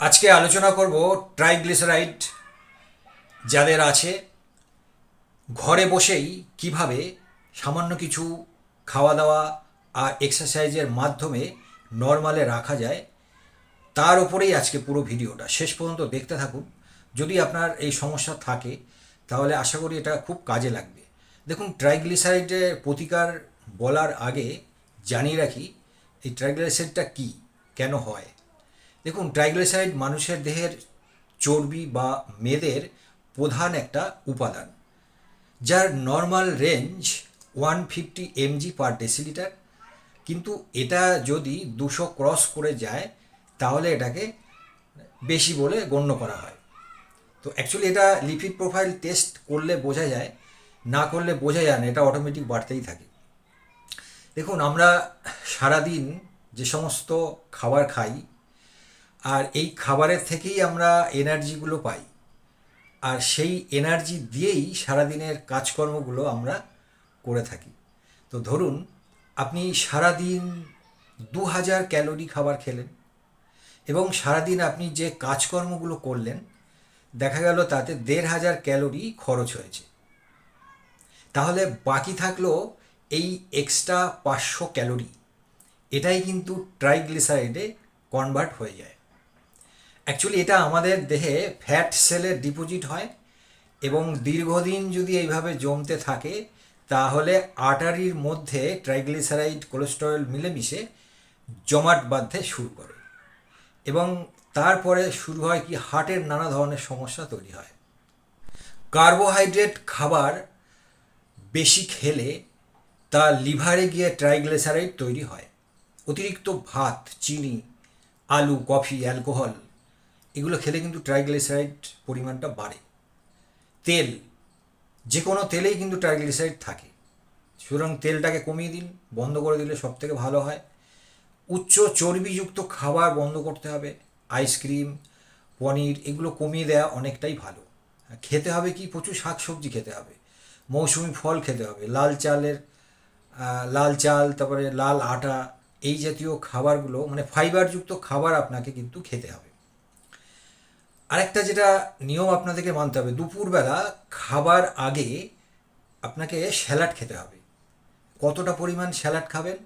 আজকে আলোচনা করব ট্রাইগ্লিসারাইড যাদের আছে। ঘরে বসেই কীভাবে সামান্য কিছু খাওয়া দাওয়া আর এক্সারসাইজের মাধ্যমে নর্মালে রাখা যায়, তার উপরেই আজকে পুরো ভিডিওটা। শেষ পর্যন্ত দেখতে থাকুন। যদি আপনার এই সমস্যা থাকে, তাহলে আশা করি এটা খুব কাজে লাগবে। দেখুন, ট্রাইগ্লিসারাইডের প্রতিকার বলার আগে জানিয়ে রাখি, এই ট্রাইগ্লিসারাইডটা কী, কেন হয়? দেখুন ট্রাইগ্লিসারাইড মানুষের দেহের চর্বি বা মেদের প্রধান একটা উপাদান, যার normal range one fifty mg per decilitre কিন্তু এটা যদি দুশো ক্রস করে যায়, তাহলে এটাকে বেশি বলে গণ্য করা হয়। তো অ্যাকচুয়ালি এটা লিপিড প্রোফাইল টেস্ট করলে বোঝা যায়, না করলে বোঝা যায় না, এটা অটোমেটিক বাড়তেই থাকে। দেখুন, আমরা সারাদিন যে সমস্ত খাবার খাই আর এই খাবারের থেকেই আমরা এনার্জিগুলো পাই। আর সেই এনার্জি দিয়েই সারাদিনের কাজকর্মগুলো আমরা করে থাকি। তো ধরুন, আপনি সারাদিন দু হাজার ক্যালোরি খাবার খেলেন এবং সারাদিন আপনি যে কাজকর্মগুলো করলেন, দেখা গেল তাতে দেড় হাজার ক্যালোরি খরচ হয়েছে। তাহলে বাকি থাকল এই এক্সট্রা পাঁচশো ক্যালোরি। এটাই কিন্তু ট্রাইগ্লিসারাইডে কনভার্ট হয়ে যায়। অ্যাকচুয়ালি এটা আমাদের দেহে ফ্যাট সেলের ডিপোজিট হয় এবং দীর্ঘদিন যদি এইভাবে জমতে থাকে, তাহলে আর্টারির মধ্যে ট্রাইগ্লিসারাইড কোলেস্টেরল মিলেমিশে জমাট বাঁধতে শুরু করে এবং তারপরে শুরু হয় কি হার্টের নানা ধরনের সমস্যা তৈরি হয়। কার্বোহাইড্রেট খাবার বেশি খেলে তা লিভারে গিয়ে ট্রাইগ্লিসারাইড তৈরি হয়। অতিরিক্ত ভাত, চিনি, আলু, কফি অ্যালকোহল এগুলো খেলে কিন্তু ট্রাইগ্লিসারাইড পরিমাণটা বাড়ে। তেল যে কোনো তেলেই কিন্তু ট্রাইগ্লিসারাইড থাকে। সুতরাং তেলটাকে কমিয়ে দিন, বন্ধ করে দিলে সব থেকে ভালো হয়। উচ্চ চর্বিযুক্ত খাবার বন্ধ করতে হবে আইসক্রিম পনির, এগুলো কমিয়ে দেওয়া অনেকটাই ভালো। খেতে হবে কি? প্রচুর শাকসবজি খেতে হবে। মৌসুমি ফল খেতে হবে, লাল চালের লাল চাল, তারপরে লাল আটা, এই জাতীয় খাবারগুলো মানে ফাইবারযুক্ত খাবার আপনাকে কিন্তু খেতে হবে। আরেকটা যেটা নিয়ম আপনাদেরকে মানতে হবে, দুপুরবেলা খাবার আগে আপনাকে স্যালাড খেতে হবে। কতটা পরিমাণ স্যালাড খাবেন?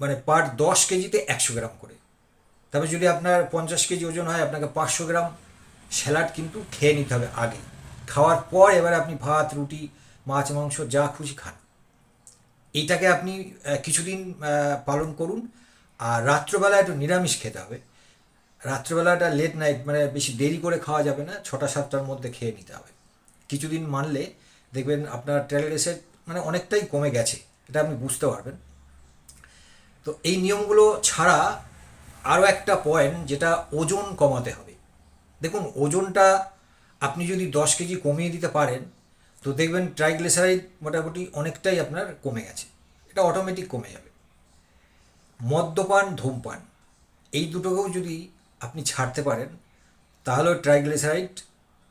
মানে পার দশ কেজিতে একশো গ্রাম করে। তবে যদি আপনার পঞ্চাশ কেজি ওজন হয়, আপনাকে পাঁচশো গ্রাম স্যালাড কিন্তু খেয়ে নিতে হবে আগে। খাওয়ার পর এবার আপনি ভাত, রুটি, মাছ, মাংস যা খুশি খান। এইটাকে আপনি কিছুদিন পালন করুন। আর রাত্রবেলা একটু নিরামিষ খেতে হবে। রাত্রবেলাটা লেট নাইট মানে বেশি দেরি করে খাওয়া যাবে না, ছটা সাতটার মধ্যে খেয়ে নিতে হবে। কিছুদিন মানলে দেখবেন আপনার ট্যালেন্ট মানে অনেকটাই কমে গেছে, এটা আপনি বুঝতে পারবেন। তো এই নিয়মগুলো ছাড়া আরও একটা পয়েন্ট যেটা ওজন কমাতে হবে। দেখুন, ওজনটা আপনি যদি দশ কেজি কমিয়ে দিতে পারেন, তো দেখবেন ট্রাইগ্লিসারাইড মোটামুটি অনেকটাই আপনার কমে গেছে, এটা অটোমেটিক কমে যাবে। মদ্যপান, ধূমপান, এই দুটোকেও যদি আপনি ছাড়তে পারেন, তাহলেও ট্রাইগ্লিসারাইড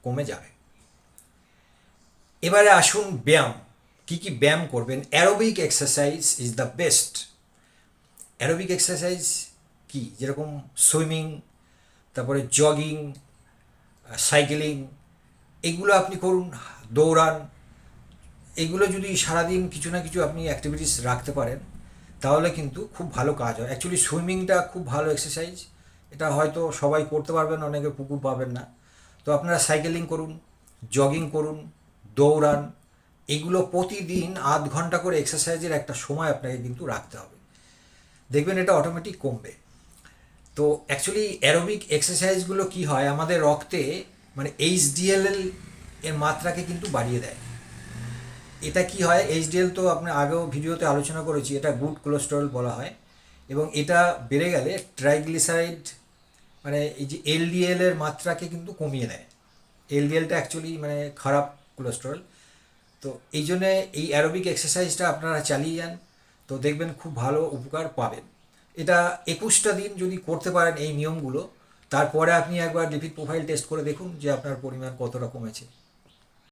কমে যাবে। এবারে আসুন ব্যায়াম। কি কি ব্যায়াম করবেন? Aerobic exercise is the best. Aerobic exercise কি? যেরকম সুইমিং, তারপরে জগিং, সাইকেলিং, এগুলো আপনি করুন, দৌড়ান। এগুলো যদি সারাদিন কিছু না কিছু আপনি অ্যাক্টিভিটিস রাখতে পারেন, তাহলে কিন্তু খুব ভালো কাজ হয়। অ্যাকচুয়ালি সুইমিংটা খুব ভালো এক্সারসাইজ এটা হয়তো সবাই করতে পারবেন, অনেকে পুকুর পাবেন না। তো আপনারা সাইকেলিং করুন জগিং করুন, দৌড়ান, এগুলো প্রতিদিন আধ ঘণ্টা করে এক্সারসাইজের একটা সময় আপনাকে কিন্তু রাখতে হবে। দেখবেন এটা অটোমেটিক কমবে। তো অ্যাকচুয়ালি অ্যারোবিক এক্সারসাইজগুলো কি হয়, আমাদের রক্তে মানে এইচডিএল এর মাত্রাকে কিন্তু বাড়িয়ে দেয়। এটা কি হয় এইচডিএল তো আপনি আগেও ভিডিওতে আলোচনা করেছি, এটা গুড কোলেস্টেরল বলা হয়। এবং এটা বেড়ে গেলে ট্রাইগ্লিসারাইড মানে এই যে এলডিএল এর মাত্রাকে কিন্তু কমিয়ে দেয়। এলডিএলটা অ্যাকচুয়ালি মানে খারাপ কোলেস্ট্রল তো এই জন্যে এই অ্যারোবিক এক্সারসাইজটা আপনারা চালিয়ে যান, তো দেখবেন খুব ভালো উপকার পাবেন। এটা একুশটা দিন যদি করতে পারেন এই নিয়মগুলো, তারপরে আপনি একবার লিপিড প্রোফাইল টেস্ট করে দেখুন যে আপনার পরিমাণ কতটা কমেছে।